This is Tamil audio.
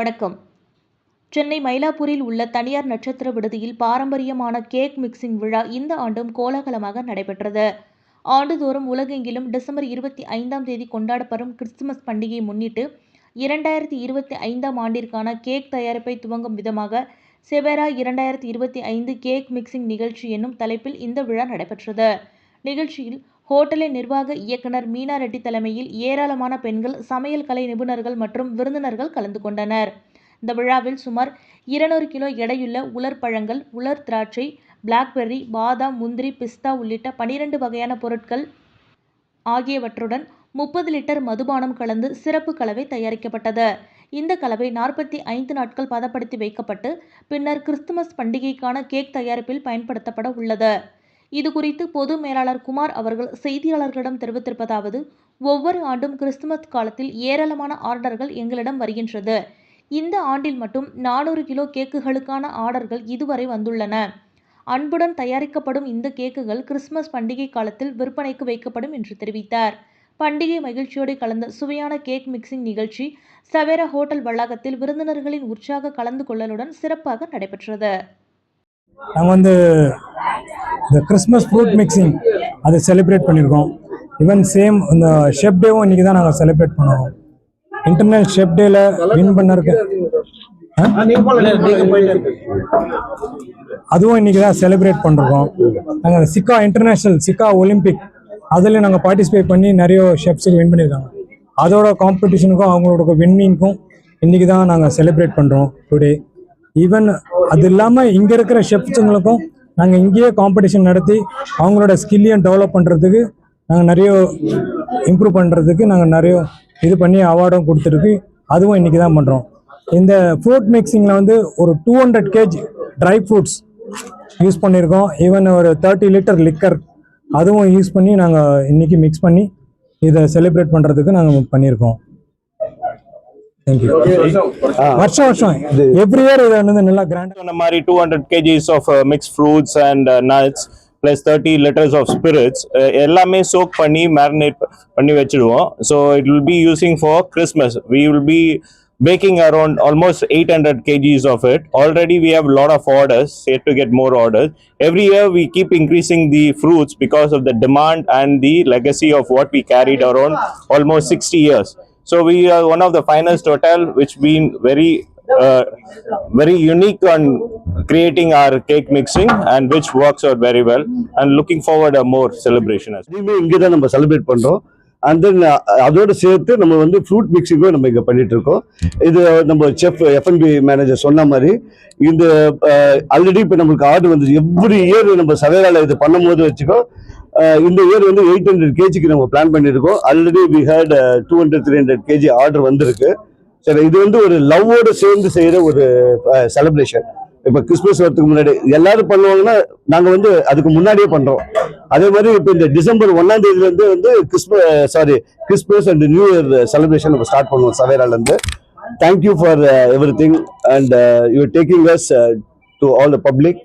வணக்கம். சென்னை மயிலாப்பூரில் உள்ள தனியார் நட்சத்திர விடுதியில் பாரம்பரியமான கேக் மிக்சிங் விழா இந்த ஆண்டும் கோலாகலமாக நடைபெற்றது. ஆண்டுதோறும் உலகெங்கிலும் டிசம்பர் இருபத்தி ஐந்தாம் தேதி கொண்டாடப்படும் கிறிஸ்துமஸ் பண்டிகையை முன்னிட்டு இரண்டாயிரத்தி இருபத்தி ஐந்தாம் ஆண்டிற்கான கேக் தயாரிப்பை துவங்கும் விதமாக செவேரா இரண்டாயிரத்தி இருபத்தி ஐந்து கேக் மிக்சிங் நிகழ்ச்சி என்னும் தலைப்பில் இந்த விழா நடைபெற்றது. நிகழ்ச்சியில் ஹோட்டலின் நிர்வாக இயக்குனர் மீனா ரெட்டி தலைமையில் ஏராளமான பெண்கள் சமையல் கலை நிபுணர்கள் மற்றும் விருந்தினர்கள் கலந்து கொண்டனர். இந்த விழாவில் சுமார் இருநூறு கிலோ எடையுள்ள உலர் பழங்கள் உலர் திராட்சை பிளாக்பெர்ரி பாதாம் முந்திரி பிஸ்தா உள்ளிட்ட பனிரெண்டு வகையான பொருட்கள் ஆகியவற்றுடன் முப்பது லிட்டர் மதுபானம் கலந்து சிறப்பு கலவை தயாரிக்கப்பட்டது. இந்த கலவை நாற்பத்தி ஐந்து நாட்கள் பதப்படுத்தி வைக்கப்பட்டு பின்னர் கிறிஸ்துமஸ் பண்டிகைக்கான கேக் தயாரிப்பில் பயன்படுத்தப்பட உள்ளது. இதுகுறித்து பொது மேலாளர் குமார் அவர்கள் செய்தியாளர்களிடம் தெரிவித்திருப்பதாவது ஒவ்வொரு ஆண்டும் கிறிஸ்துமஸ் காலத்தில் ஏராளமான ஆர்டர்கள் எங்களிடம் வருகின்றது. இந்த ஆண்டில் மட்டும் நானூறு கிலோ கேக்குகளுக்கான ஆர்டர்கள் இதுவரை வந்துள்ளன. அன்புடன் தயாரிக்கப்படும் இந்த கேக்குகள் கிறிஸ்துமஸ் பண்டிகை காலத்தில் விற்பனைக்கு வைக்கப்படும் என்று தெரிவித்தார். பண்டிகை மகிழ்ச்சியோடு கலந்த சுவையான கேக் மிக்சிங் நிகழ்ச்சி சவேரா ஹோட்டல் வளாகத்தில் விருந்தினர்களின் உற்சாக கலந்து கொள்ளலுடன் சிறப்பாக நடைபெற்றது. நாங்கள் வந்து இந்த கிறிஸ்மஸ் ஃப்ரூட் மிக்சிங் அதை செலிப்ரேட் பண்ணியிருக்கோம். ஈவன் சேம் இந்த ஷெஃப் டேவும் இன்றைக்கி தான் நாங்கள் செலிப்ரேட் பண்ணுவோம். இன்டர்நேஷனல் ஷெஃப் டேல வின் பண்ணிருக்க அதுவும் இன்றைக்கி தான் செலிப்ரேட் பண்ணிருக்கோம் நாங்கள் சிக்கா இன்டர்நேஷ்னல் சிக்கா ஒலிம்பிக் அதில் நாங்கள் பார்ட்டிசிபேட் பண்ணி நிறைய ஷெஃப்ஸுக்கு வின் பண்ணியிருக்காங்க. அதோட காம்படிஷனுக்கும் அவங்களோட வின்னிங்க்கும் இன்றைக்கி தான் நாங்கள் செலிப்ரேட் பண்ணுறோம் டுடே ஈவன் அது இல்லாமல் இங்கே இருக்கிற ஷெஃப்ஸுங்களுக்கும் நாங்கள் இங்கேயே காம்படிஷன் நடத்தி அவங்களோட ஸ்கில்லையும் டெவலப் பண்ணுறதுக்கு நாங்கள் நிறைய இம்ப்ரூவ் பண்ணுறதுக்கு நாங்கள் நிறைய இது பண்ணி அவார்டும் கொடுத்துருக்கு. அதுவும் இன்றைக்கி தான் பண்ணுறோம் இந்த ஃப்ரூட் மிக்சிங்கில் வந்து ஒரு two hundred kg dry fruits use பண்ணியிருக்கோம். ஈவன் ஒரு தேர்ட்டி லிட்டர் லிக்கர் அதுவும் யூஸ் பண்ணி நாங்கள் இன்றைக்கி மிக்ஸ் பண்ணி இதை செலிப்ரேட் பண்ணுறதுக்கு நாங்கள் பண்ணியிருக்கோம். தேங்க்யூ வருஷம் வருஷம் எவ்ரி இயர் இதை வந்து நல்லா கிராண்ட் சொன்ன மாதிரி two hundred kgs of mix fruits and nuts plus thirty litres of spirits எல்லாமே சோக் பண்ணி மேரினேட் பண்ணி வச்சிடுவோம் so it will be using for Christmas we will be baking around almost 800 kgs of it already we have a lot of orders yet to get more orders every year we keep increasing the fruits because of the demand and the legacy of what we carried around almost 60 years so we are one of the finest hotel which been very uh, very unique on creating our cake mixing and which works out very well and looking forward a more celebration as இங்கே தான் நம்ம செலிப்ரேட் பண்ணுறோம் அண்ட் தென் அதோடு சேர்த்து நம்ம வந்து ஃப்ரூட் மிக்சிங்கும் நம்ம இங்கே பண்ணிட்டு இருக்கோம். இது நம்ம செஃப் எஃப்என்பி மேனேஜர் சொன்ன மாதிரி இந்த uh, ஆல்ரெடி இப்போ நம்மளுக்கு ஆர்டர் வந்து எவ்ரி இயர் நம்ம சவேரால இது பண்ணும்போது வச்சுக்கோ இந்த இயர் வந்து எயிட் ஹண்ட்ரட் கேஜிக்கு நம்ம பிளான் பண்ணியிருக்கோம். Already we had two hundred three hundred kg order வந்திருக்கு. சரி இது வந்து ஒரு லவ்வோடு சேர்ந்து செய்கிற ஒரு செலிப்ரேஷன் இப்போ கிறிஸ்மஸ் வரதுக்கு முன்னாடி எல்லாரும் பண்ணுவாங்கன்னா நாங்கள் வந்து அதுக்கு முன்னாடியே பண்ணுறோம் அதே மாதிரி இப்போ இந்த டிசம்பர் ஒன்னாம் தேதியிலேருந்து வந்து Christmas sorry Christmas and new year celebration நம்ம ஸ்டார்ட் பண்ணுவோம் சவேராலேருந்து. Thank you for everything and you taking us to all the public